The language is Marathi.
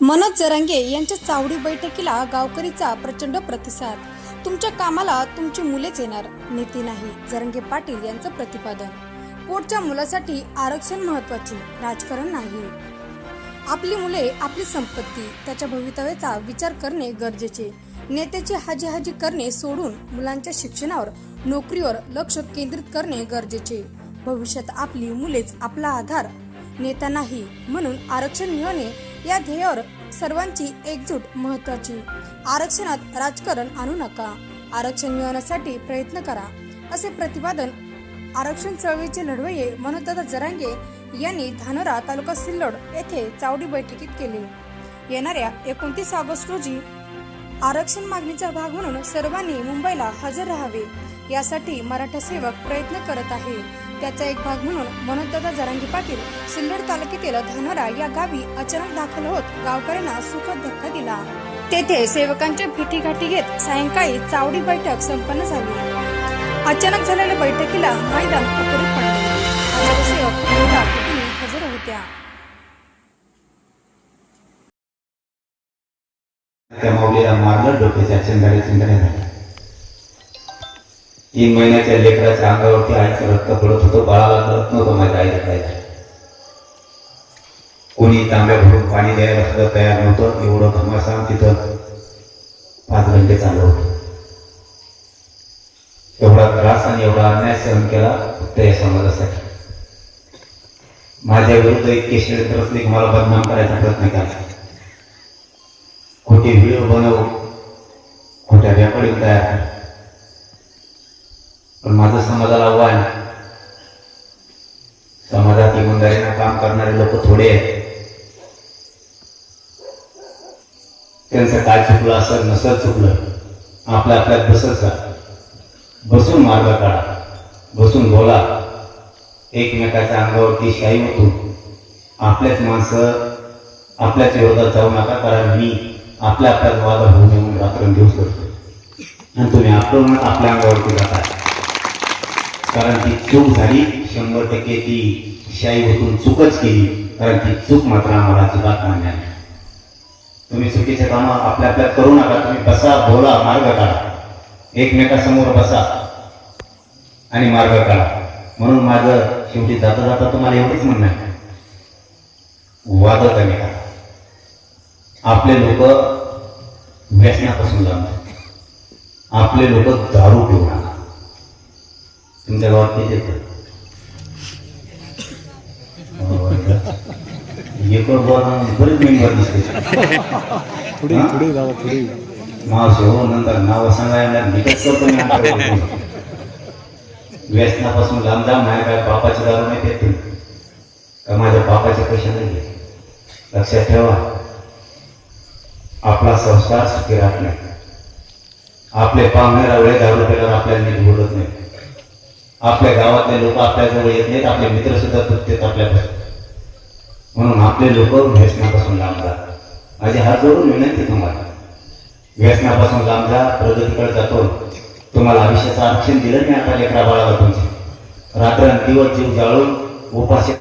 मनोज जरांगे यांच्या चावडी बैठकीला गावकरीचा प्रचंड प्रतिसाद. तुमच्या कामाला तुमची मुलेच येणार. नीती नाही. जरंगे पाटील यांचं प्रतिपादन. पोटच्या मुलासाठी आरक्षण महत्त्वाचे राजकारण नाही. आपली मुले आपली संपत्ती. त्याच्या भवितव्याचा विचार करणे गरजेचे. नेत्याची हाजी हाजी करणे सोडून मुलांच्या शिक्षणावर नोकरीवर लक्ष केंद्रित करणे गरजेचे. भविष्यात आपली मुलेच आपला आधार. नेता नाही म्हणून आरक्षण मिळवणे या ध्येयावर सर्वांची एकजूट महत्वाची आरक्षणात राजकारण आणू नका. आरक्षण मिळवण्यासाठी प्रयत्न करा. असे प्रतिपादन आरक्षण चळवळीचे लढवये मनोदादा जरांगे यांनी धानोरा तालुका सिल्लोड येथे चावडी बैठकीत केले. येणाऱ्या एकोणतीस ऑगस्ट रोजी आरक्षण मागणीचा भाग म्हणून सर्वांनी मुंबईला हजर राहावे. यासाठी मराठा सेवक प्रयत्न करत आहे. त्याचा एक भाग म्हणून मनोजदादा जरांगी पाटील सिल्लोड तालुक्यातील धानोरा या गावी अचानक दाखल होत गावकऱ्यांना सुखद धक्का दिला. तेथे सेवकांच्या भेटीगाठी घेत सायंकाळी चावडी बैठक संपन्न झाली. अचानक झालेल्या बैठकीला मैदान पडले हजर होत्या. त्या माऊलीला मारलं डोक्याच्या चिंगारे चिंगारे झाल्या तीन महिन्याच्या लेकराच्या अंगावरती आईचं रक्त पडत होतं. बाळाला कळत नव्हतं माझ्या आईला काय झालं. कोणी तांब्या भरून पाणी द्यायला सुद्धा तयार नव्हतं. एवढं घमासान तिथं पाच घंटे चालू होतं. एवढा त्रास आणि एवढा अन्याय सहन केला फक्त या समाजासाठी. माझ्या विरुद्ध एक केशरी की मला बदनाम करायचा प्रयत्न केला. खोटे व्हिडिओ बनव खोट्या व्यापारी तयार पण माझं समाजाला आव्हान. समाजात इमानदारीनं काम करणारे लोक थोडे आहेत. त्यांचं काय चुकलं असं नसत चुकलं आपल्या आपल्यात बसत जा बसून मार्ग काढा. बसून बोला. एकमेकाच्या अंगावरती शाही होतो. आपल्याच माणसं आपल्याच विरोधात जाऊ नका कारण मी आपल्या आपल्याच वाद होऊ नये म्हणून रात्रंदिवस करतो आणि तुम्ही आपलं आपल्या अंगावरती जाता कारण ती चूक झाली शंभर टक्के ती शाई होतून चूकच केली कारण ती चूक मात्र आम्हाला अजिबात मान्य नाही. तुम्ही चुकीचे कामं आपल्या आपल्यात करू नका तुम्ही बसा बोला मार्ग काढा. एकमेकासमोर बसा आणि मार्ग काढा. म्हणून माझं शेवटी जाता जाता तुम्हाला एवढंच म्हणणं आहे. वाद कमी करा. आपले लोक व्यसनापासून लांब आपले लोक दारू पिऊ तुमच्या गावात किती येतं. एक बरेच मेंबर दिसते. पुढे हा? पुढे पुढे हो नंतर नाव सांगायला निकट करतो. व्यसनापासून लांब जा माझ्या काय बापाची दारू नाही देत का माझ्या बापाचे पैसे नाही लक्षात ठेवा. आपला संस्कार सुखी राहत नाही. आपले पाहुणे रावळे दारू पेल्यावर आपल्याला नीट बोलत नाही. आपल्या गावातले लोक आपल्या जवळ येत नाहीत आपले मित्र सुद्धा आपल्या आपल्यापासून म्हणून आपले लोक व्यसनापासून लांब जा. माझी हात जोडून विनंती तुम्हाला. व्यसनापासून लांब जा प्रगतीकडे जातो. तुम्हाला आयुष्याचं आरक्षण दिलं नाही आता लेकरा बाळाला तुमचे. रात्र दिवस जीव जाळून उपाशी